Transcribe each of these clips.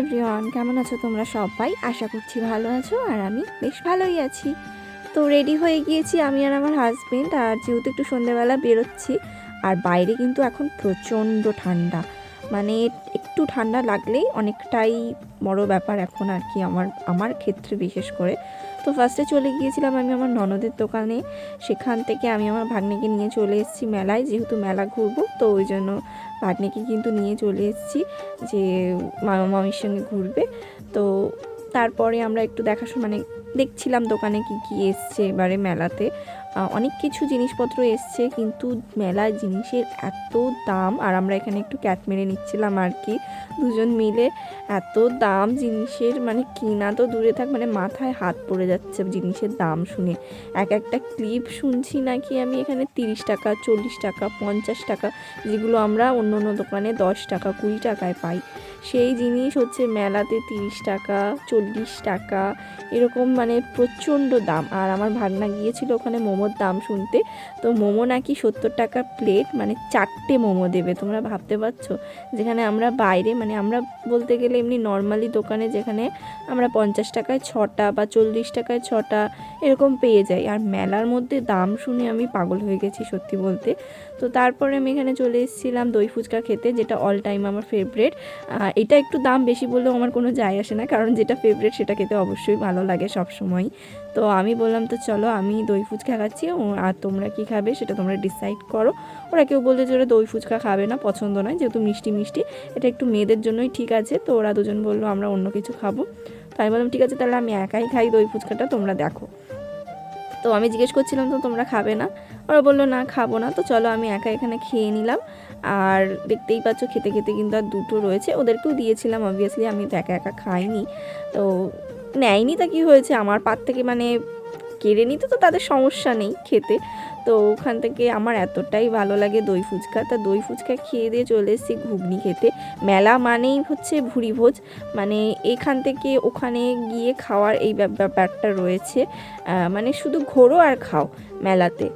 Everyone, কেমন আছো তোমরা সবাই? আশা করছি ভালো আছো আর আমি বেশ ভালোই আছি। তো রেডি হয়ে গিয়েছি আমি আর আমার হাজব্যান্ড আর যেহেতু একটু সন্ধ্যেবেলা বেরোচ্ছি, আর বাইরে কিন্তু এখন প্রচণ্ড ঠান্ডা। মানে একটু ঠান্ডা লাগলেই অনেকটাই বড় ব্যাপার এখন আর কি আমার আমার ক্ষেত্রে বিশেষ করে। তো ফার্স্টে চলে গিয়েছিলাম আমি আমার ননদের দোকানে। সেখান থেকে আমি আমার ভাগ্নেকে নিয়ে চলে এসেছি মেলায়, যেহেতু মেলা ঘুরবো, তো ওই জন্য ভাগ্নেকে কিন্তু নিয়ে চলে এসেছি যে মামা মামির সঙ্গে ঘুরবে। তো তারপরে আমরা একটু দেখাশো মানে দেখছিলাম দোকানে কি কি এসছে এবারে মেলাতে। অনেক কিছু জিনিসপত্র এসছে, কিন্তু মেলায় জিনিসের এত দাম, আর আমরা এখানে একটু ক্যাট মেরে নিচ্ছিলাম আর কি, দুজন মিলে এত দাম জিনিসের মানে কিনা তো দূরে থাক মানে মাথায় হাত পড়ে যাচ্ছে জিনিসের দাম শুনে। এক একটা ক্লিপ শুনছি নাকি আমি এখানে তিরিশ টাকা, চল্লিশ টাকা, পঞ্চাশ টাকা, যেগুলো আমরা অন্য অন্য দোকানে দশ টাকা, কুড়ি টাকায় পাই। সেই জিনিস হচ্ছে মেলাতে তিরিশ টাকা, চল্লিশ টাকা, এরকম মানে প্রচণ্ড দাম। আর আমার ভাগনা গিয়েছিল ওখানে মোমোর দাম শুনতে। তো মোমো নাকি সত্তর টাকা প্লেট মানে চারটে মোমো দেবে, তোমরা ভাবতে পারছ? যেখানে আমরা বাইরে মানে আমরা বলতে গেলে এমনি নর্মালি দোকানে যেখানে আমরা পঞ্চাশ টাকায় ছটা বা চল্লিশ টাকায় ছটা এরকম পেয়ে যাই। আর মেলার মধ্যে দাম শুনে আমি পাগল হয়ে গেছি সত্যি বলতে। তো তারপরে আমি এখানে চলে এসেছিলাম দই ফুচকা খেতে, যেটা অল টাইম আমার ফেভারেট এটা একটু দাম বেশি বললেও আমার কোনো যায় আসে না, কারণ যেটা ফেভারেট সেটা খেতে অবশ্যই ভালো লাগে সব সময় তো আমি বললাম, তো চলো আমি দই ফুচকা খাচ্ছি আর তোমরা কি খাবে সেটা তোমরা ডিসাইড করো। ওরা কেউ বলতে যে ওরা দই ফুচকা খাবে না, পছন্দ নয়, যেহেতু মিষ্টি মিষ্টি, এটা একটু মেয়েদের জন্যই ঠিক আছে। তো ওরা দুজন বলল, আমরা অন্য কিছু খাব। তো আমি বললাম, ঠিক আছে, তাহলে আমি একাই খাই দই ফুচকাটা, তোমরা দেখো। তো আমি জিজ্ঞেস করছিলাম, তো তোমরা খাবে না? ওরা বলল, না, খাব না। তো চলো আমি একা এখানে খেয়ে নিলাম। আর দেখতেই পাচ্ছ, খেতে খেতে কিন্তু আর দুটো রয়েছে। ওদেরকেও দিয়েছিলাম অবভিয়াসলি আমি তো একা একা খাইনি। তো নেয়নি তা কী হয়েছে? আমার পার থেকে মানে কেড়ে নিতে, তো তাদের সমস্যা নেই খেতে। তো ওখান থেকে আমার এতটাই ভালো লাগে দই ফুচকা। তা দই ফুচকা খেয়ে দিয়ে চলে এসেছি ঘুগনি খেতে। মেলা মানেই হচ্ছে ভুড়ি ভোজ। মানে এখান থেকে ওখানে গিয়ে খাওয়ার এই ব্যাপ- ব্যাপারটা রয়েছে। মানে শুধু ঘোরো আর খাও মেলাতে।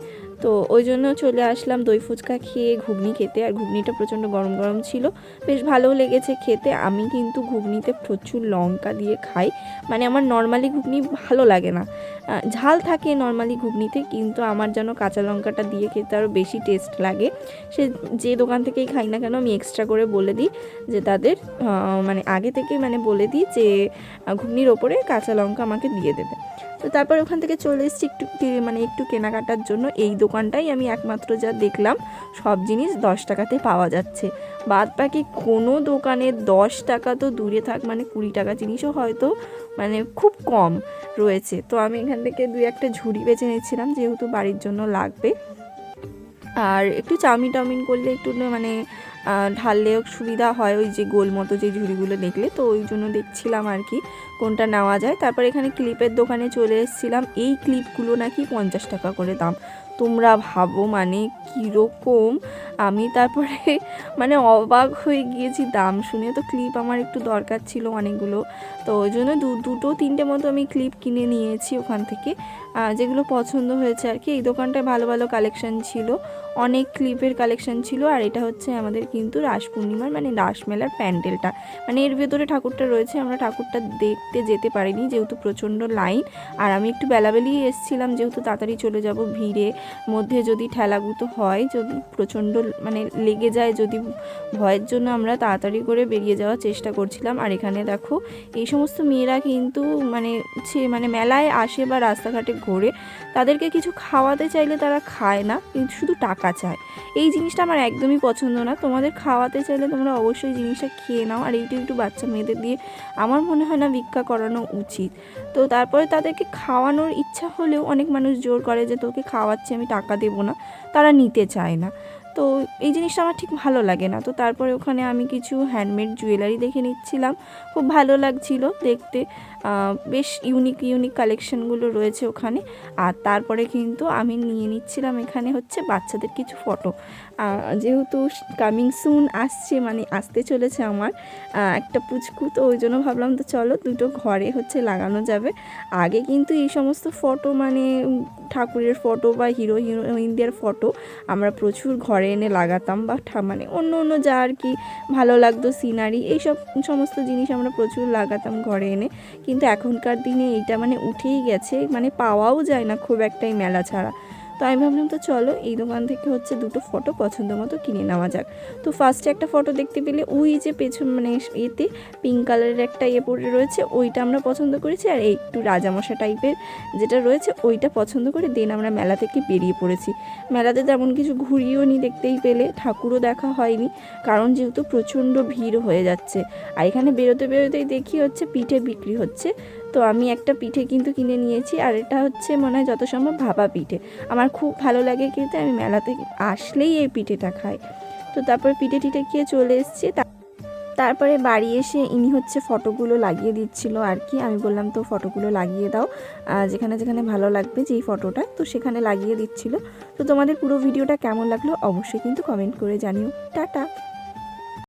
তো ওই জন্য চলে আসলাম দই ফুচকা খেয়ে ঘুগনি খেতে। আর ঘুগনিটা প্রচণ্ড গরম গরম ছিল। বেশ ভালো লেগেছে খেতে। আমি কিন্তু ঘুগনিতে প্রচুর লঙ্কা দিয়ে খাই। মানে আমার নর্মালি ঘুগনি ভালো লাগে না। ঝাল থাকে নর্মালি ঘুগনিতে, কিন্তু আমার যেন কাঁচা লঙ্কাটা দিয়ে খেতে আরও বেশি টেস্ট লাগে। সে যে দোকান থেকেই খাই না কেন আমি এক্সট্রা করে বলে দিই যে তাদের মানে আগে থেকে মানে বলে দিই যে ঘুগনির ওপরে কাঁচা লঙ্কা আমাকে দিয়ে দেবে। তো তারপর ওখান থেকে চলে এসেছি একটু মানে একটু কেনাকাটার জন্য। এই দোকানটাই আমি একমাত্র যা দেখলাম, সব জিনিস দশ টাকাতে পাওয়া যাচ্ছে। বাদ বাকি কোনো দোকানে দশ টাকা তো দূরে থাক মানে কুড়ি টাকা জিনিসও হয়তো মানে খুব কম রয়েছে। তো আমি এখান থেকে দুই একটা ঝুড়ি বেছে নিচ্ছিলাম, যেহেতু বাড়ির জন্য লাগবে। আর একটু চাউমিন টাউমিন করলে একটু মানে ঢাললেও সুবিধা হয় ওই যে গোল মতো যে ঝুড়িগুলো দেখলে, তো ওই জন্য দেখছিলাম আর কি কোনটা নেওয়া যায়। তারপর এখানে ক্লিপের দোকানে চলে এসেছিলাম, এই ক্লিপগুলো নাকি পঞ্চাশ টাকা করে দাম। তোমরা ভাবো মানে কীরকম? আমি তারপরে মানে অবাক হয়ে গিয়েছি দাম শুনে, তো ক্লিপ আমার একটু দরকার ছিল অনেকগুলো। তো ওই জন্য দু, দুটো তিনটে মতো আমি ক্লিপ কিনে নিয়েছি ওখান থেকে। যেগুলো পছন্দ হয়েছে আর কি। এই দোকানটায় ভালো ভালো কালেকশান ছিল, অনেক ক্লিপের কালেকশান ছিল, আর এটা হচ্ছে আমাদের কিন্তু রাস পূর্ণিমার মানে রাসমেলার প্যান্ডেলটা। মানে এর ভেতরে ঠাকুরটা রয়েছে, আমরা ঠাকুরটা দেখতে যেতে পারিনি যেহেতু প্রচণ্ড লাইন। আর আমি একটু বেলাবেলি এসেছিলাম, যেহেতু তাড়াতাড়ি চলে যাব ভিড়ে। মধ্যে যদি ঠেলাগুতো হয়, যদি, প্রচণ্ড মানে লেগে যায়, যদি ভয়ের জন্য আমরা তাড়াতাড়ি করে বেরিয়ে যাওয়ার চেষ্টা করছিলাম। আর এখানে দেখো, এই সমস্ত মেয়েরা কিন্তু মানে হচ্ছে মানে মেলায় আসে বা রাস্তাঘাটে ঘোরে, তাদেরকে কিছু খাওয়াতে চাইলে তারা খায় না, কিন্তু শুধু টাকা চায়। এই জিনিসটা আমার একদমই পছন্দ না। তোমাদের খাওয়াতে চাইলে তোমরা অবশ্যই জিনিসটা খেয়ে নাও, আর এইটা একটু বাচ্চা মেয়েদের দিয়ে আমার মনে হয় না ভিক্ষা করানো উচিত। তো তারপরে তাদেরকে খাওয়ানোর ইচ্ছা হলেও অনেক মানুষ জোর করে যে তোকে খাওয়াচ্ছি, আমি টাকা দেবো না। তারা নিতে চায় না। তো এই জিনিসটা আমার ঠিক ভালো লাগে না তো তারপরে ওখানে আমি কিছু হ্যান্ডমেড জুয়েলারি দেখে নিচ্ছিলাম খুব ভালো লাগছিল দেখতে বেশ ইউনিক ইউনিক কালেকশনগুলো রয়েছে ওখানে আর তারপরে কিন্তু আমি নিয়ে নিচ্ছিলাম এখানে হচ্ছে বাচ্চাদের কিছু ফটো যেহেতু কামিং সুন আসছে মানে আসতে চলেছে আমার একটা পুচকু তো ওই জন্য ভাবলাম তো চলো দুটো ঘরে হচ্ছে লাগানো যাবে আগে কিন্তু এই সমস্ত ফটো মানে ঠাকুরের ফটো বা হিরো হিরোইনদের ফটো আমরা প্রচুর ঘরে ঘরে এনে লাগাতাম বা মানে অন্য অন্য যা আর কি ভালো লাগতো সিনারি এইসব সমস্ত জিনিস আমরা প্রচুর লাগাতাম ঘরে এনে। কিন্তু এখনকার দিনে এইটা মানে উঠেই গেছে মানে পাওয়াও যায় না খুব একটাই মেলা ছাড়া। তো আমি ভাবলাম তো চলো এই দোকান থেকে হচ্ছে দুটো ফটো পছন্দ মতো কিনে নেওয়া যাক। তো ফার্স্টে একটা ফটো দেখতে পেলে ওই যে পেছন মানে এতে পিঙ্ক কালারের একটা ইয়ে পড়ে রয়েছে, ওইটা আমরা পছন্দ করেছি। আর একটু রাজামশা টাইপের যেটা রয়েছে, ওইটা পছন্দ করে দেন আমরা মেলা থেকে বেরিয়ে পড়েছি। মেলাতে তেমন কিছু ঘুরিও নি দেখতেই পেলে, ঠাকুরও দেখা হয়নি, কারণ যেহেতু প্রচণ্ড ভিড় হয়ে যাচ্ছে। আর এখানে বেরোতে বেরোতেই দেখি হচ্ছে পিঠে বিক্রি হচ্ছে। তো আমি একটা পিঠে কিন্তু কিনে নিয়েছি আর এটা হচ্ছে মনে হয় যত সম্ভব ভাবা পিঠে। আমার খুব ভালো লাগে খেতে, আমি মেলাতে আসলেই এই পিঠেটা খাই। তো তারপরে পিঠে টিঠে খেয়ে চলে এসেছি। তারপরে বাড়ি এসে ইনি হচ্ছে ফটোগুলো লাগিয়ে দিচ্ছিল আর কি। আমি বললাম, তো ফটোগুলো লাগিয়ে দাও যেখানে যেখানে ভালো লাগবে যেই ফটোটা। তো সেখানে লাগিয়ে দিচ্ছিল। তো তোমাদের পুরো ভিডিওটা কেমন লাগল অবশ্যই কিন্তু কমেন্ট করে জানিও। টাটা!